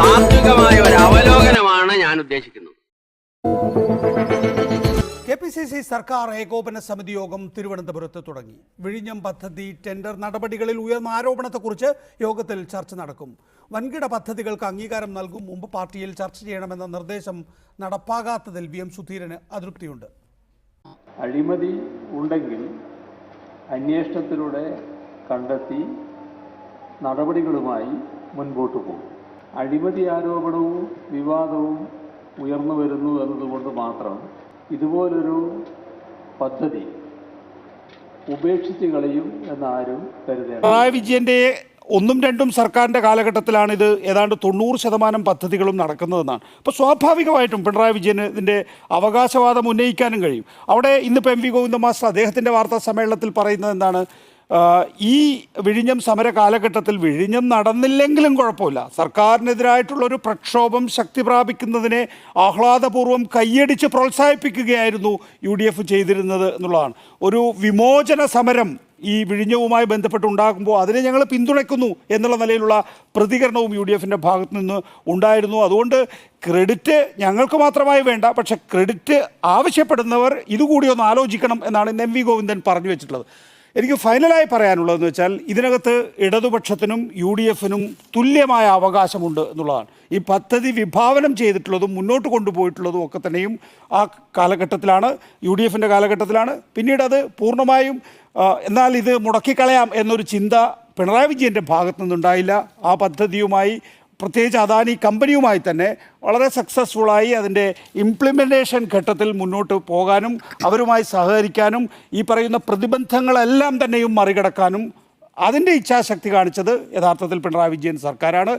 താത്വികമായ ഒരു അവലോകനമാണ് ഞാൻ ഉദ്ദേശിക്കുന്നത്. കെ പി സി സി സർക്കാർ ഏകോപന സമിതി യോഗം തിരുവനന്തപുരത്ത് തുടങ്ങി. വിഴിഞ്ഞം പദ്ധതി ടെൻഡർ നടപടികളിൽ ഉയർന്ന ആരോപണത്തെക്കുറിച്ച് യോഗത്തിൽ ചർച്ച നടക്കും. വൻകിട പദ്ധതികൾക്ക് അംഗീകാരം നൽകും മുമ്പ് പാർട്ടിയിൽ ചർച്ച ചെയ്യണമെന്ന നിർദ്ദേശം നടപ്പാകാത്തതിൽ വി എം സുധീരന് അതൃപ്തിയുണ്ട്. അഴിമതി ഉണ്ടെങ്കിൽ അന്വേഷണത്തിലൂടെ കണ്ടെത്തി നടപടികളുമായി മുൻപോട്ട് പോകും. അഴിമതി ആരോപണവും വിവാദവും ഉയർന്നു വരുന്നു എന്നതുകൊണ്ട് മാത്രം ഇതുപോലൊരു പദ്ധതി ഉപേക്ഷിച്ച് കളയും എന്നാരും കരുതേണ്ട. പിണറായി വിജയന്റെ ഒന്നും രണ്ടും സർക്കാരിന്റെ കാലഘട്ടത്തിലാണ് ഇത് ഏതാണ്ട് തൊണ്ണൂറ് ശതമാനം പദ്ധതികളും നടക്കുന്നതെന്നാണ്. അപ്പോൾ സ്വാഭാവികമായിട്ടും പിണറായി വിജയന് ഇതിന്റെ അവകാശവാദം ഉന്നയിക്കാനും കഴിയും. അവിടെ ഇന്നിപ്പോൾ എം വി ഗോവിന്ദ മാസ്റ്റർ അദ്ദേഹത്തിന്റെ വാർത്താ സമ്മേളനത്തിൽ പറയുന്നത് എന്താണ്? ഈ വിഴിഞ്ഞം സമര കാലഘട്ടത്തിൽ വിഴിഞ്ഞം നടന്നില്ലെങ്കിലും കുഴപ്പമില്ല. സർക്കാരിനെതിരായിട്ടുള്ള ഒരു പ്രക്ഷോഭം ശക്തി പ്രാപിക്കുന്നതിനെ ആഹ്ലാദപൂർവം കൈയടിച്ച് പ്രോത്സാഹിപ്പിക്കുകയായിരുന്നു യു ഡി എഫ് ചെയ്തിരുന്നത് എന്നുള്ളതാണ്. ഒരു വിമോചന സമരം ഈ വിഴിഞ്ഞവുമായി ബന്ധപ്പെട്ട് ഉണ്ടാകുമ്പോൾ അതിനെ ഞങ്ങൾ പിന്തുണയ്ക്കുന്നു എന്നുള്ള നിലയിലുള്ള പ്രതികരണവും യു ഡി എഫിന്റെ ഭാഗത്തു നിന്ന് ഉണ്ടായിരുന്നു. അതുകൊണ്ട് ക്രെഡിറ്റ് ഞങ്ങൾക്ക് മാത്രമായി വേണ്ട പക്ഷേ ക്രെഡിറ്റ് ആവശ്യപ്പെടുന്നവർ ഇതുകൂടി ഒന്ന് ആലോചിക്കണം എന്നാണ് എം വി ഗോവിന്ദൻ പറഞ്ഞു വെച്ചിട്ടുള്ളത്. എനിക്ക് ഫൈനലായി പറയാനുള്ളതെന്ന് വെച്ചാൽ ഇതിനകത്ത് ഇടതുപക്ഷത്തിനും യു ഡി എഫിനും തുല്യമായ അവകാശമുണ്ട് എന്നുള്ളതാണ്. ഈ പദ്ധതി വിഭാവനം ചെയ്തിട്ടുള്ളതും മുന്നോട്ട് കൊണ്ടുപോയിട്ടുള്ളതും ഒക്കെ തന്നെയും ആ കാലഘട്ടത്തിലാണ് യു ഡി എഫിന്റെ കാലഘട്ടത്തിലാണ്. പിന്നീട് അത് പൂർണമായും എന്നാൽ ഇത് മുടക്കിക്കളയാം എന്നൊരു ചിന്ത പിണറായി വിജയന്റെ ഭാഗത്തു നിന്നുണ്ടായില്ല ആ പദ്ധതിയുമായി പ്രത്യേകിച്ച് അദാനി കമ്പനിയുമായി തന്നെ വളരെ സക്സസ്ഫുള്ളായി അതിന്റെ ഇംപ്ലിമെന്റേഷൻ ഘട്ടത്തിൽ മുന്നോട്ട് പോകാനും അവരുമായി സഹകരിക്കാനും ഈ പറയുന്ന പ്രതിബന്ധങ്ങളെല്ലാം തന്നെയും മറികടക്കാനും അതിന്റെ ഇച്ഛാശക്തി കാണിച്ചത് യഥാർത്ഥത്തിൽ പിണറായി വിജയൻ സർക്കാരാണ്.